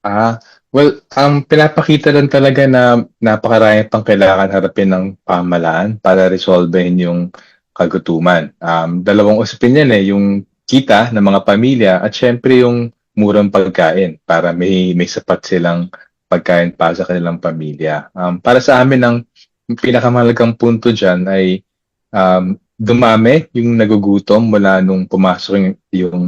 Ah, well, ang pinapakita lang talaga na napakarami pang kailangan harapin ng pamahalaan para resolvehin yung kagutuman. Um, dalawang usapin yan eh, yung kita ng mga pamilya at syempre yung murang pagkain para may may sapat silang pagkain para sa kanilang pamilya. Um, para sa amin ang pinakamahalagang punto diyan ay um, dumami yung nagugutom mula nung pumasok yung, yung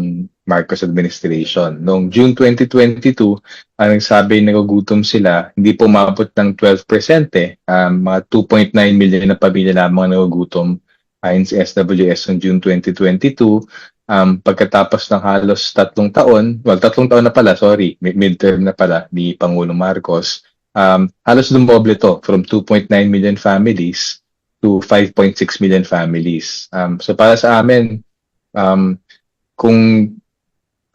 Marcos administration. Noong June 2022, ang nagsabi nagugutom sila, hindi po umabot ng 12% eh. Um, mga 2.9 million na pamilya lamang nagugutom ayon sa SWS noong June 2022. Um, pagkatapos ng halos tatlong taon, well, tatlong taon na pala, sorry, mid- midterm na pala ni Pangulong Marcos, um, halos dumoble to from 2.9 million families to 5.6 million families. Um, so para sa amin, um, kung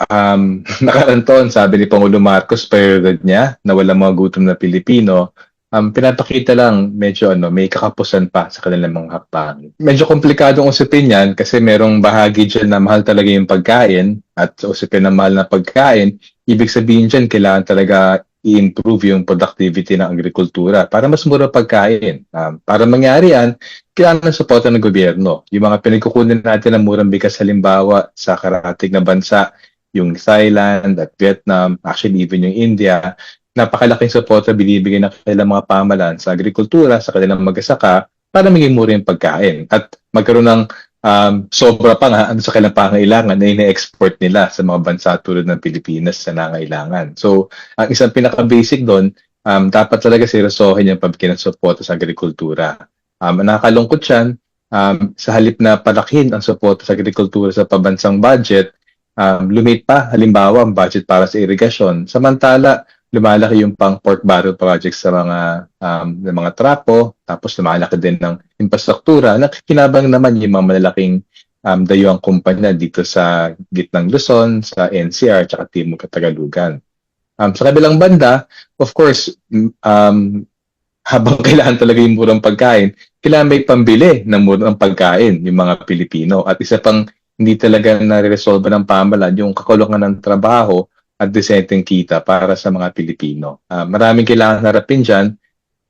um, nakaraan taon, sabi ni Pangulo Marcos, prioridad niya na wala mga gutom na Pilipino, um, pinapakita lang medyo ano, may kakapusan pa sa kanilang mga hakbang. Medyo komplikadong usapin yan kasi merong bahagi dyan na mahal talaga yung pagkain at sa usapin na mahal na pagkain, ibig sabihin dyan kailangan talaga i-improve yung productivity ng agrikultura para mas mura pagkain. Um, para mangyari yan, kailangan ng suporta ng gobyerno. Yung mga pinagkukunin natin ng murang bigas halimbawa sa karatig na bansa, yung Thailand at Vietnam, actually even yung India, napakalaking suporta binibigay ng kanilang mga pamalan sa agrikultura, sa kanilang magasaka, para maging mura yung pagkain. At magkaroon ng um, sobra pa nga ano sa kanilang pangailangan na ine-export nila sa mga bansa tulad ng Pilipinas na nangailangan. So, ang isang pinaka-basic doon, um, dapat talaga seryosohin yung pagbikin ng suporta sa agrikultura. Um, nakakalungkot yan, um, sa halip na palakin ang suporta sa agrikultura sa pabansang budget, um, lumit pa halimbawa ang budget para sa irigasyon. Samantala, lumalaki yung pang pork barrel projects sa mga um, ng mga trapo, tapos lumalaki din ng infrastruktura na kinabang naman yung mga malalaking um, dayuang kumpanya dito sa gitnang Luzon, sa NCR, at Timog Katagalugan. Um, sa kabilang banda, of course, um, habang kailangan talaga yung murang pagkain, kailangan may pambili ng murang pagkain yung mga Pilipino. At isa pang hindi talaga nare-resolve ng pamalan yung kakulungan ng trabaho at disenteng kita para sa mga Pilipino. Ah, maraming kailangan harapin dyan.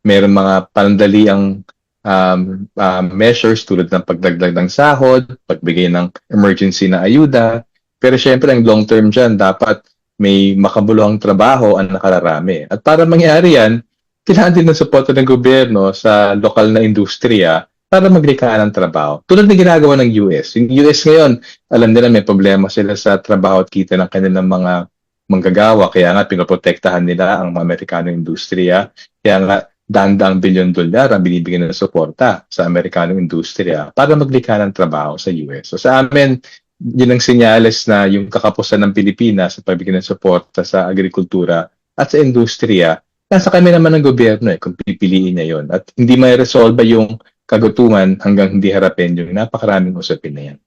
Meron mga panandaliang um, um, measures tulad ng pagdagdag ng sahod, pagbigay ng emergency na ayuda. Pero syempre, ang long term dyan, dapat may makabuluhang trabaho ang nakararami. At para mangyari yan, kailangan din ng suporta ng gobyerno sa lokal na industriya para maglikha ng trabaho. Tulad ng ginagawa ng US. Yung US ngayon, alam nila may problema sila sa trabaho at kita ng kanilang mga manggagawa. Kaya nga, pinoprotektahan nila ang mga Amerikano industriya. Kaya nga, daan-daang bilyon dolyar ang binibigyan ng suporta sa Amerikano industriya para maglikha ng trabaho sa US. So sa amin, yun ang senyales na yung kakapusan ng Pilipinas sa pagbigyan ng suporta sa agrikultura at sa industriya, nasa kami naman ng gobyerno eh, kung pipiliin niya yon At hindi may resolve yung kagutuman hanggang hindi harapin yung napakaraming usapin na yan.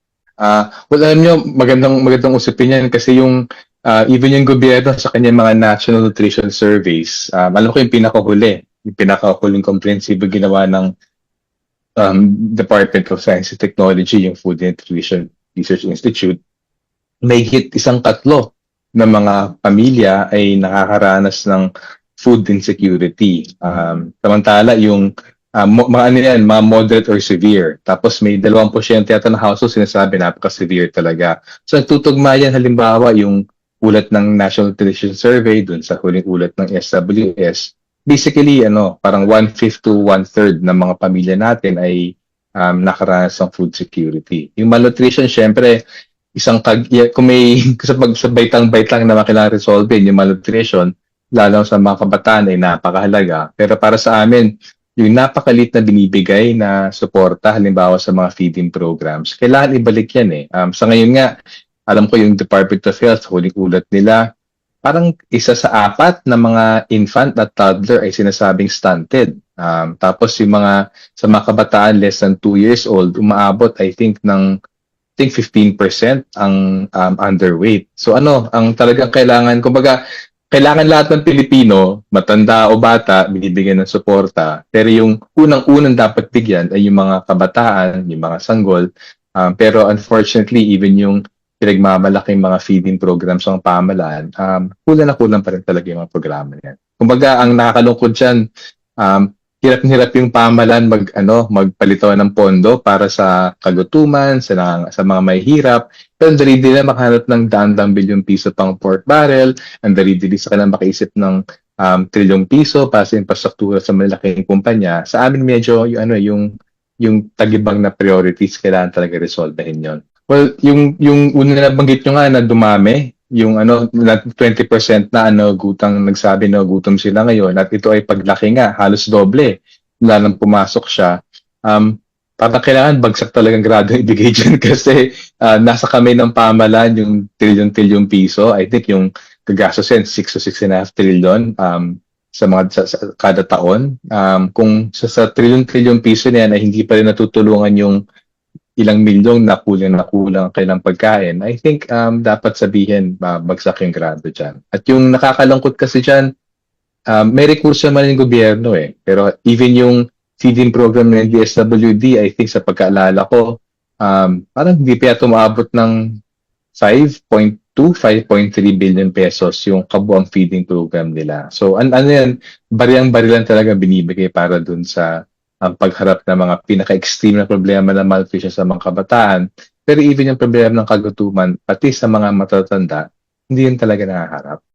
Ah, well, alam nyo, magandang, magandang usapin yan kasi yung uh, even yung gobyerno sa kanyang mga national nutrition surveys, um, alam ko yung pinakahuli, yung pinakahuling comprehensive ginawa ng um, Department of Science and Technology, yung Food and Nutrition Research Institute, may hit isang katlo ng mga pamilya ay nakakaranas ng food insecurity. Um, samantala, yung uh, mga ano yan, mga moderate or severe. Tapos may 2% yata ng household sinasabi napaka-severe talaga. So nagtutugma yan halimbawa yung ulat ng National Nutrition Survey dun sa huling ulat ng SWS. Basically, ano, parang one-fifth to one-third ng mga pamilya natin ay um, nakaranas ng food security. Yung malnutrition, syempre, isang kag kung may sa pagsabay-tang-bait lang na kailangan resolve yung malnutrition, lalo sa mga kabataan ay napakahalaga. Pero para sa amin, yung napakalit na binibigay na suporta, halimbawa sa mga feeding programs, kailangan ibalik yan eh. Um, sa ngayon nga, alam ko yung Department of Health, huling ulat nila, parang isa sa apat na mga infant at toddler ay sinasabing stunted. Um, tapos yung mga sa mga kabataan less than 2 years old, umaabot I think ng I think 15% ang um, underweight. So ano, ang talagang kailangan, kumbaga, kailangan lahat ng Pilipino, matanda o bata, binibigyan ng suporta. Pero yung unang-unang dapat bigyan ay yung mga kabataan, yung mga sanggol. Um, pero unfortunately, even yung pinagmamalaking mga feeding programs ng pamalaan, um, kulang na kulang pa rin talaga yung mga programa yan. Kumbaga, ang nakakalungkod dyan, um, hirap na hirap yung pamalaan mag, ano, magpalito ng pondo para sa kagutuman, sa, sa mga may hirap. Pero ang dali-dali na makahanap ng daan-daang bilyong piso pang pork barrel, ang dali-dali sa kanila makaisip ng um, trilyong piso para sa infrastruktura sa malalaking kumpanya. Sa amin medyo yung, ano, yung, yung tagibang na priorities, kailangan talaga resolvehin yon. Well, yung, yung una na banggit nyo nga na dumami, yung ano, na 20% na ano, gutang nagsabi na gutom sila ngayon at ito ay paglaki nga, halos doble. Wala nang pumasok siya. Um, parang kailangan bagsak talagang grado ibigay dyan kasi ah, nasa kami ng pamalan yung trillion-trillion piso. I think yung gagastosin 6 to 6.5 trillion um, sa mga sa, sa- kada taon. Um, kung sa, sa trillion-trillion piso na yan ay hindi pa rin natutulungan yung ilang milyong na kulang na kulang ang kailang pagkain, I think um, dapat sabihin uh, bagsak yung grado dyan. At yung nakakalungkot kasi dyan, um, may rekurso naman yung gobyerno eh. Pero even yung feeding program ng DSWD, I think sa pagkaalala ko, um, parang hindi pa yata umaabot ng 5.2, 5.3 billion pesos yung kabuang feeding program nila. So, an ano yan, bariyang-barilan talaga binibigay para dun sa ang pagharap ng mga pinaka-extreme na problema ng malnutrition sa mga kabataan. Pero even yung problema ng kagutuman, pati sa mga matatanda, hindi yun talaga nakaharap.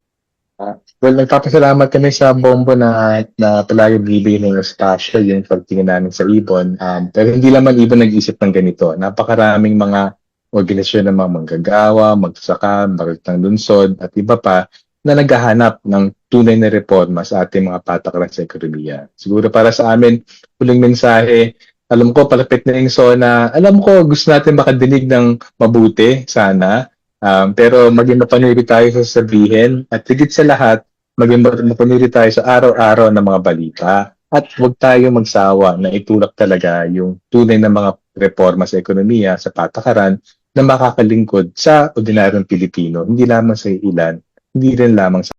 Ah, well, nagpapasalamat kami sa Bombo na, na palagi bibigay ng espasyo yung pagtingin namin sa Ibon. Um, pero hindi naman Ibon nag-isip ng ganito. Napakaraming mga organisasyon ng mga manggagawa, magsaka, baritang lunsod, at iba pa na naghahanap ng tunay na reforma sa ating mga patakaran sa ekonomiya. Siguro para sa amin, huling mensahe, alam ko palapit na yung SONA, alam ko gusto natin makadinig ng mabuti, sana, Um, pero maging mapanuri tayo sa sabihin at higit sa lahat, maging mapanuri tayo sa araw-araw na mga balita. At huwag tayo magsawa na itulak talaga yung tunay na mga reforma sa ekonomiya, sa patakaran na makakalingkod sa ordinaryong Pilipino, hindi lamang sa ilan, hindi rin lamang sa